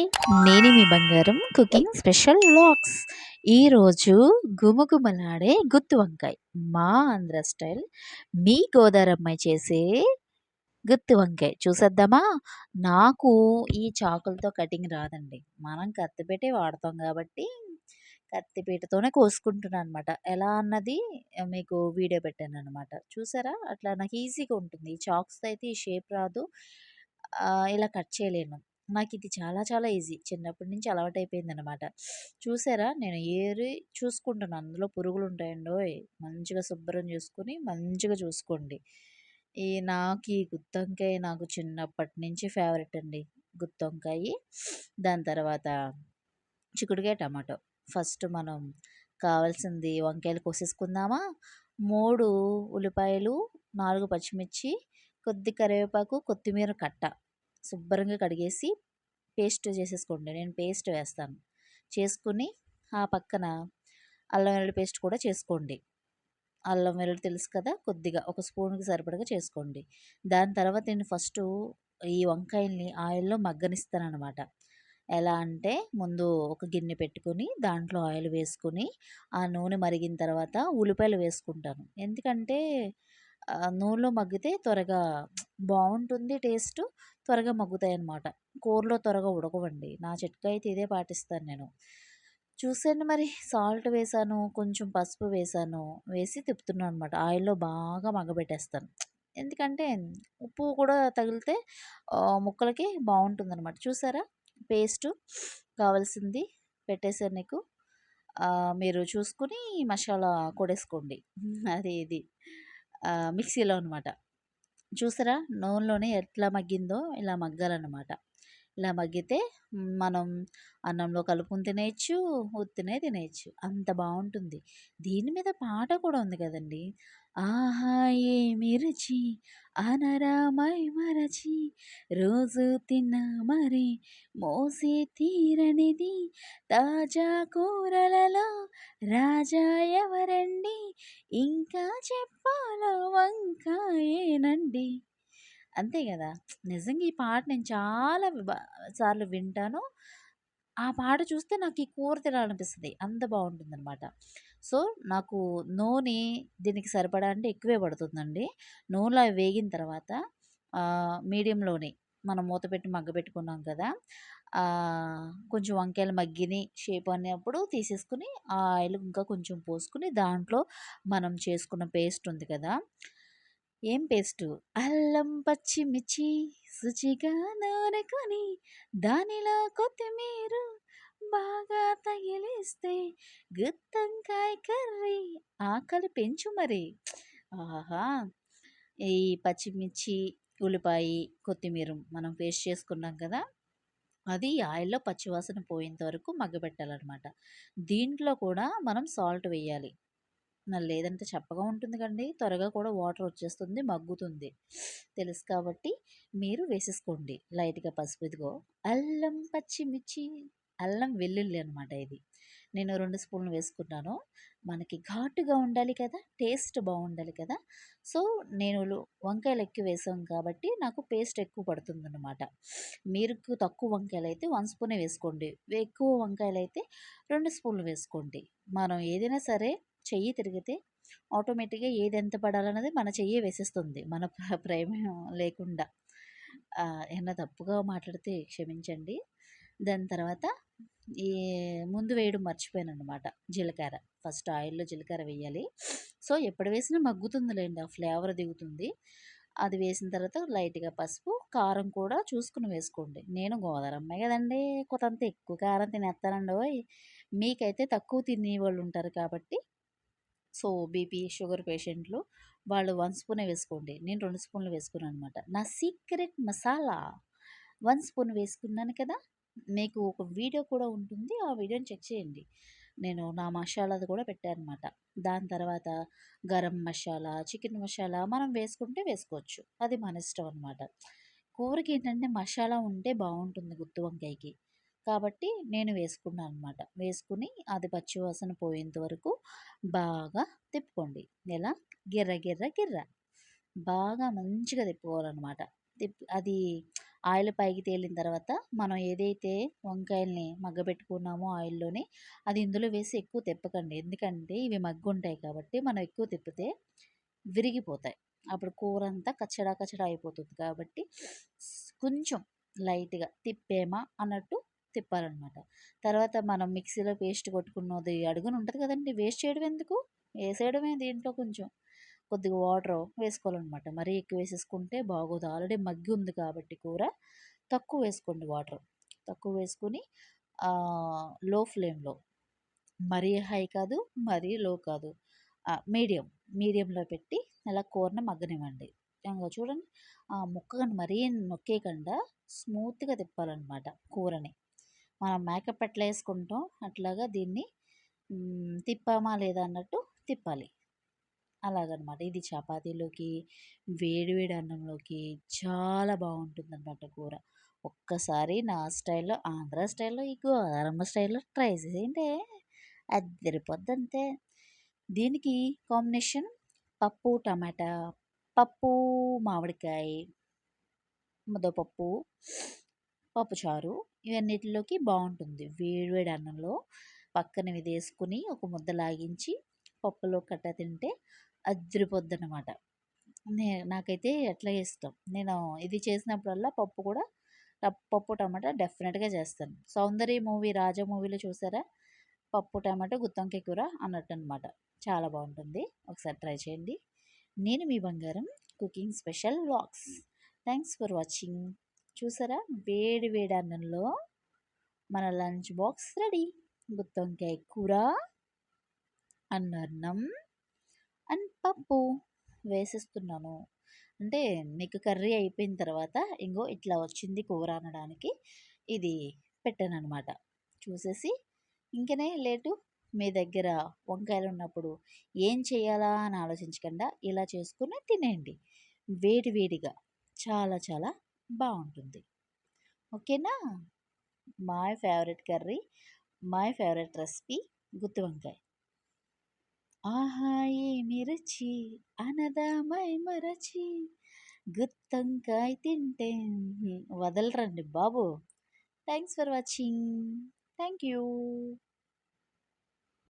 Hi నేను మీ బంగారం కుకింగ్ స్పెషల్ వ్లాగ్స్ ఈరోజు గుమగుమలాడే గుత్తి వంకాయ. మా ఆంధ్ర స్టైల్. మీ గోదారమ్మాయి చేసే గుత్తి వంకాయ. చూసేద్దామా? నాకు ఈ చాకులతో కటింగ్ రాదండి. మనం కత్తిపెట్టే వాడతాం కాబట్టి కత్తిపీటతోనే కోసుకుంటున్నాను అనమాట ఎలా అన్నది మీకు వీడియో పెట్టాను అనమాట చూసారా? అట్లా నాకు ఈజీగా ఉంటుంది. ఈ చాక్స్తో అయితే ఈ షేప్ రాదు. ఇలా కట్ చేయలేను. నాకు ఇది చాలా చాలా ఈజీ. చిన్నప్పటి నుంచి అలవాటైపోయిందనమాట. చూసారా? నేను ఏరి చూసుకుంటాను. అందులో పురుగులు ఉంటాయండో మంచిగా శుభ్రం చూసుకుని మంచిగా చూసుకోండి. ఈ నాకు ఈ గుత్తొంకాయ నాకు చిన్నప్పటి నుంచి ఫేవరెట్ అండి గుత్తొంకాయ దాని తర్వాత చిక్కుడుకాయ టమాటో. ఫస్ట్ మనం కావాల్సింది వంకాయలు కోసేసుకుందామా? మూడు ఉల్లిపాయలు నాలుగు పచ్చిమిర్చి కొద్ది కరివేపాకు కొత్తిమీర కట్ట. శుభ్రంగా కడిగేసి పేస్ట్ చేసేసుకోండి. నేను పేస్ట్ వేస్తాను. చేసుకుని ఆ పక్కన అల్లం వెల్లుల్లి పేస్ట్ కూడా చేసుకోండి. అల్లం వెల్లుల్లి తెలుసు కదా? కొద్దిగా ఒక స్పూన్కి సరిపడగా చేసుకోండి. దాని తర్వాత నేను ఫస్ట్ ఈ వంకాయల్ని ఆయిల్లో మగ్గనిస్తాను అనమాట ఎలా అంటే ముందు ఒక గిన్నె పెట్టుకుని దాంట్లో ఆయిల్ వేసుకుని ఆ నూనె మరిగిన తర్వాత ఉల్లిపాయలు వేసుకుంటాను. ఎందుకంటే నూనెలో మగ్గితే త్వరగా బాగుంటుంది టేస్ట్ త్వరగా మగ్గుతాయి అన్నమాట కూరలో త్వరగా ఉడకవండి. నా చిట్కా అయితే ఇదే పాటిస్తాను నేను. చూసాను మరి. సాల్ట్ వేసాను కొంచెం పసుపు వేసాను వేసి తిప్పుతున్నాను అనమాట ఆయిల్లో బాగా మగ్గబెట్టేస్తాను. ఎందుకంటే ఉప్పు కూడా తగిలితే ముక్కలకి బాగుంటుంది అనమాట చూసారా? పేస్ట్ కావాల్సింది పెట్టేసాను నీకు. మీరు చూసుకుని మసాలా కొడేసుకోండి అది ఇది. మిక్సీలో అనమాట చూసారా? నూనెలోనే ఎట్లా మగ్గిందో ఇలా మగ్గాలన్నమాట. ఇలా మగ్గితే మనం అన్నంలో కలుపుకుని తినేయచ్చు ఉత్తినే తినేయచ్చు. అంత బాగుంటుంది. దీని మీద పాట కూడా ఉంది కదండి. ఆహా ఏమి రుచి అనరామై మరచి రోజు తిన్న మరి మోసే తీరనిది. తాజా కూరలలో రాజా ఎవరండి? ఇంకా చెప్పాలో వంకాయేనండి? అంతే కదా! నిజంగా ఈ పాట నేను చాలా సార్లు వింటాను. ఆ పాట చూస్తే నాకు ఈ కూర తినాలనిపిస్తుంది. అంత బాగుంటుంది అనమాట సో నాకు నూనె దీనికి సరిపడా అంటే ఎక్కువే పడుతుందండి. నూనెలో వేగిన తర్వాత మీడియంలోనే మనం మూత పెట్టి మగ్గబెట్టుకున్నాం కదా! కొంచెం వంకాయలు మగ్గిని షేప్ అనేప్పుడు తీసేసుకుని ఆ ఆయిల్ ఇంకా కొంచెం పోసుకుని దాంట్లో మనం చేసుకున్న పేస్ట్ ఉంది కదా! ఏం పేస్టు? అల్లం పచ్చిమిర్చి శుచిగా నూనెకొని దానిలో కొత్తిమీర బాగా తగిలిస్తే గుత్తంకాయ కర్రీ ఆకలి పెంచు మరి. ఆహా! ఈ పచ్చిమిర్చి ఉల్లిపాయ కొత్తిమీర మనం పేస్ట్ చేసుకున్నాం కదా అది ఆయిల్లో పచ్చివాసన పోయేంత వరకు మగ్గబెట్టాలన్నమాట. దీంట్లో కూడా మనం సాల్ట్ వేయాలి. లేదంటే చప్పగా ఉంటుంది కండి త్వరగా కూడా వాటర్ వచ్చేస్తుంది మగ్గుతుంది. తెలుసు కాబట్టి మీరు వేసేసుకోండి. లైట్గా పసుపు ఇదిగో. అల్లం పచ్చిమిర్చి అల్లం వెల్లుల్లి అనమాట ఇది. నేను రెండు స్పూన్లు వేసుకున్నాను. మనకి ఘాటుగా ఉండాలి కదా టేస్ట్ బాగుండాలి కదా. సో నేను వంకాయలు ఎక్కువ వేసాం కాబట్టి నాకు పేస్ట్ ఎక్కువ పడుతుంది అనమాట మీరు తక్కువ వంకాయలు అయితే వన్ స్పూనే వేసుకోండి. ఎక్కువ వంకాయలు అయితే రెండు స్పూన్లు వేసుకోండి. మనం ఏదైనా సరే చెయ్యి తిరిగితే ఆటోమేటిక్గా ఏది ఎంత పడాలన్నది మన చెయ్యి వేసేస్తుంది. మన ప్రేమ లేకుండా. ఏమన్నా తప్పుగా మాట్లాడితే క్షమించండి. దాని తర్వాత ఈ ముందు వేయడం మర్చిపోయాను అనమాట జీలకర్ర. ఫస్ట్ ఆయిల్లో జీలకర్ర వేయాలి. సో ఎప్పుడు వేసినా మగ్గుతుందిలేండి. ఆ ఫ్లేవర్ దిగుతుంది. అది వేసిన తర్వాత లైట్గా పసుపు కారం కూడా చూసుకుని వేసుకోండి. నేను గోదావరమ్మాయి కదండి. కొంత ఎక్కువ కారం తినేస్తానండి మీకైతే తక్కువ తినే వాళ్ళు ఉంటారు కాబట్టి సో బీపీ షుగర్ పేషెంట్లు వాళ్ళు వన్ స్పూనే వేసుకోండి. నేను రెండు స్పూన్లు వేసుకున్నాను అనమాట నా సీక్రెట్ మసాలా వన్ స్పూన్ వేసుకున్నాను కదా మీకు ఒక వీడియో కూడా ఉంటుంది. ఆ వీడియోని చెక్ చేయండి. నేను నా మసాలాది కూడా పెట్టాను అనమాట దాని తర్వాత గరం మసాలా చికెన్ మసాలా మనం వేసుకుంటే వేసుకోవచ్చు. అది మన ఇష్టం అనమాట కూరకి ఏంటంటే మసాలా ఉంటే బాగుంటుంది గుత్తి వంకాయకి. కాబట్టి నేను వేసుకున్నాను అనమాట. వేసుకుని అది పచ్చివాసన పోయేంత వరకు బాగా తిప్పుకోండి. ఎలా? గిర్ర గిర్ర గిర్ర. బాగా మంచిగా తిప్పుకోవాలన్నమాట. తిప్పి అది ఆయిల్ పైకి తేలిన తర్వాత మనం ఏదైతే వంకాయల్ని మగ్గబెట్టుకున్నామో ఆయిల్లోనే అది ఇందులో వేసి ఎక్కువ తిప్పకండి. ఎందుకంటే ఇవి మగ్గుంటాయి కాబట్టి మనం ఎక్కువ తిప్పితే విరిగిపోతాయి. అప్పుడు కూర అంతా కచ్చడా కచ్చడా అయిపోతుంది కాబట్టి కొంచెం లైట్గా తిప్పేమా అన్నట్టు తిప్పాలన్నమాట. తర్వాత మనం మిక్సీలో పేస్ట్ కొట్టుకున్నది అడుగున ఉంటుంది కదండి వేస్ట్ చేయడం ఎందుకు? వేసేయడమే దీంట్లో కొంచెం కొద్దిగా వాటర్ వేసుకోవాలన్నమాట. మరీ ఎక్కువ వేసేసుకుంటే బాగోదు. ఆల్రెడీ మగ్గి ఉంది కాబట్టి కూర. తక్కువ వేసుకోండి వాటర్. తక్కువ వేసుకుని లో ఫ్లేమ్లో. మరీ హై కాదు మరీ లో కాదు. మీడియం. మీడియంలో పెట్టి అలా కూరని మగ్గనివ్వండి. ఇంకా చూడండి ఆ ముక్కను మరీ నొక్కేయకుండా స్మూత్గా తిప్పాలన్నమాట కూరని. మనం మేకప్ ఎట్లా వేసుకుంటాం అట్లాగా దీన్ని తిప్పామా లేదా అన్నట్టు తిప్పాలి. అలాగనమాట. ఇది చపాతీలోకి వేడివేడి అన్నంలోకి చాలా బాగుంటుంది అనమాట కూర. ఒక్కసారి నా స్టైల్లో ఆంధ్ర స్టైల్లో ఈ గోదారమ్మ స్టైల్లో ట్రై చేయండి. అద్దరిపోద్ది అంతే దీనికి కాంబినేషన్ పప్పు టమాటా పప్పు మామిడికాయ ముద్దపప్పు పప్పుచారు ఇవన్నిటిలోకి బాగుంటుంది వేడి వేడి అన్నంలో పక్కన ఇది వేసుకుని ఒక ముద్ద లాగించి పప్పులో కట్ట తింటే అద్దరిపోద్ది అనమాట నే నాకైతే ఎట్లా ఇష్టం. నేను ఇది చేసినప్పుడల్లా పప్పు కూడా పప్పు టమాటా డెఫినెట్గా చేస్తాను. సౌందర్య మూవీ రాజా మూవీలో చూసారా? పప్పు టమాటా గుత్తొంకాయ కూర అన్నట్టు అనమాట చాలా బాగుంటుంది ఒకసారి ట్రై చేయండి. నేను మీ బంగారం cooking special vlogs. Thanks for watching. చూసారా? వేడి వేడి అన్నంలో మన లంచ్ బాక్స్ రెడీ. గుత్తొంకాయ కూర అన్నం అండ్ పప్పు వేసేస్తున్నాను. అంటే మీకు కర్రీ అయిపోయిన తర్వాత ఇంకో ఇట్లా వచ్చింది కూర అనడానికి ఇది పెట్టాను అనమాట చూసేసి ఇంకనే లేటు మీ దగ్గర వంకాయలు ఉన్నప్పుడు ఏం చేయాలా అని ఆలోచించకుండా ఇలా చేసుకుని తినేయండి. వేడి వేడిగా చాలా చాలా బాగుంటుంది ఓకేనా? My favourite curry my favourite recipe గుత్తి వంకాయ. ఆహా ఏమి రుచి అనదామై మరచి గుత్తంకాయ తింటే. వదలరండి బాబు. Thanks for watching. Thank you.